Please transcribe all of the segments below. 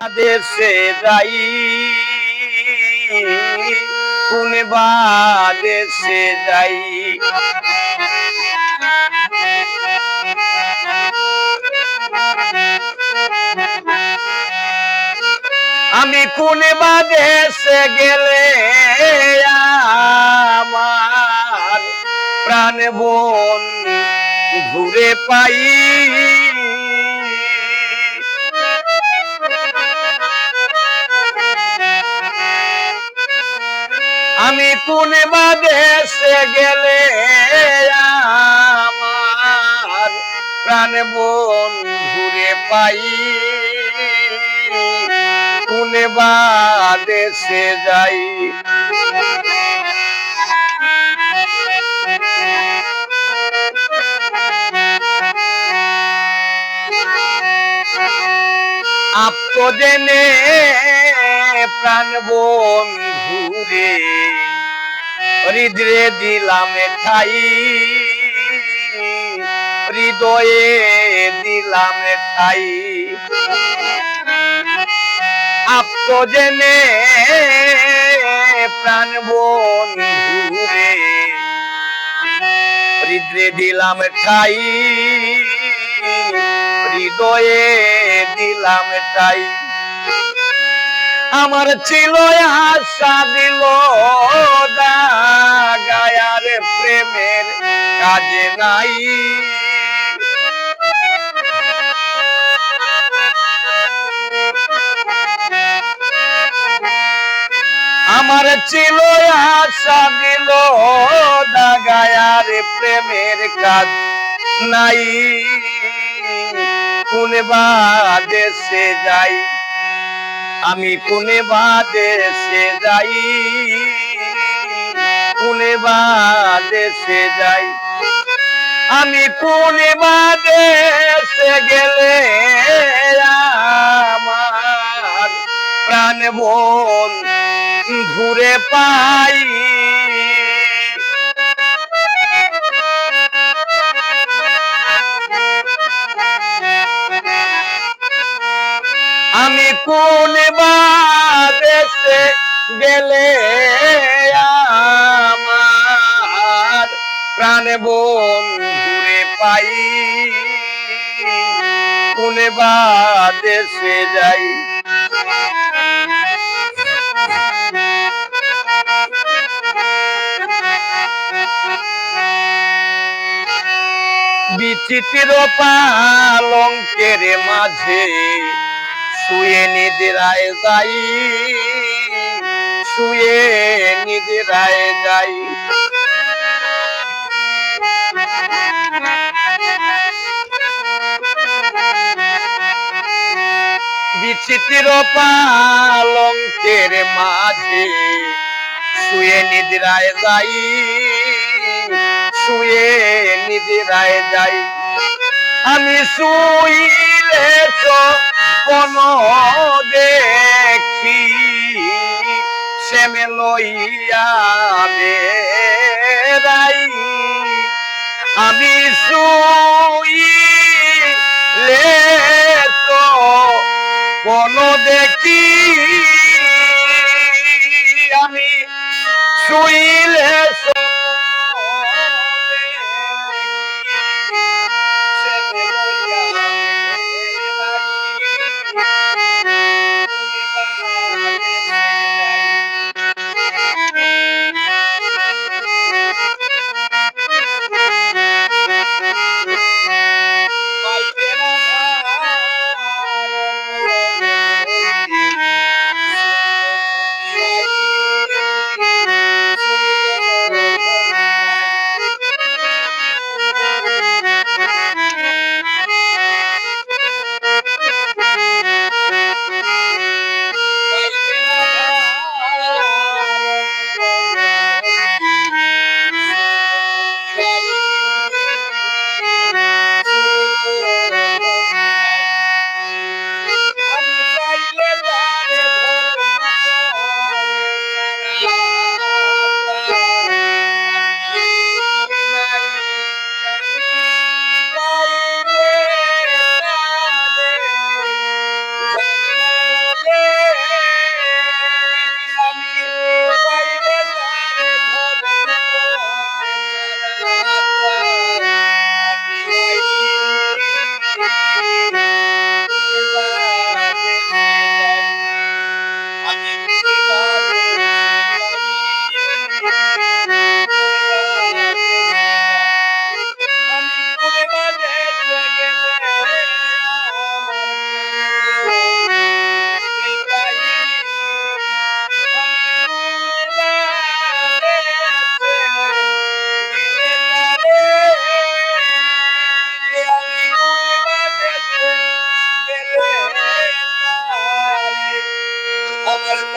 দেশে যাই। কোন বা দেশে যাই। আমি কোন দেশে গেলে আমার প্রাণ বোন ঘুরে পাই। আমি কোন বা দেশে গেলে আমার প্রাণ বোন ঘুরে পাই। কোন বা দেশে যাই? আপ্ত জেনে প্রাণ বন্ধুরে হৃদয়ে দিলাম ঠাই হৃদয়ে দিলাম ঠাই আপ্ত প্রাণ বন্ধুরে হৃদয়ে দিলাম ঠাই হৃদয়ে দিলাম ঠাই আমার ছিল আশা দিল গায়ার প্রেমের কাজে নাই। আমার ছিল আশা দিল গায়ার প্রেমের কাজ নাই। কোন বা দেশে যাই আমি কোনে বাদে সে যাই, কোনে বা দেশে যাই। আমি কোনে বাদে সে গেলে আমার প্রাণ বোন ঘুরে পাই। কোন দেশে গেলে আমার প্রাণ বন্ধুরে পাই। কোন বা দেশে যাই। বিচিত্র পালঙ্কের মাঝে শুয়ে নিদ্রায় যাই, শুয়ে নিদ্রায় যাই। বিচিত্র পালঙ্কের মাঝে শুয়ে নিদ্রায় যাই, শুয়ে নিদ্রায় যাই। আমি শুইলে কোন দেখি শ্যামে লইয়া বেড়াই। আমি শুইলে তো কোন দেখি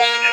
one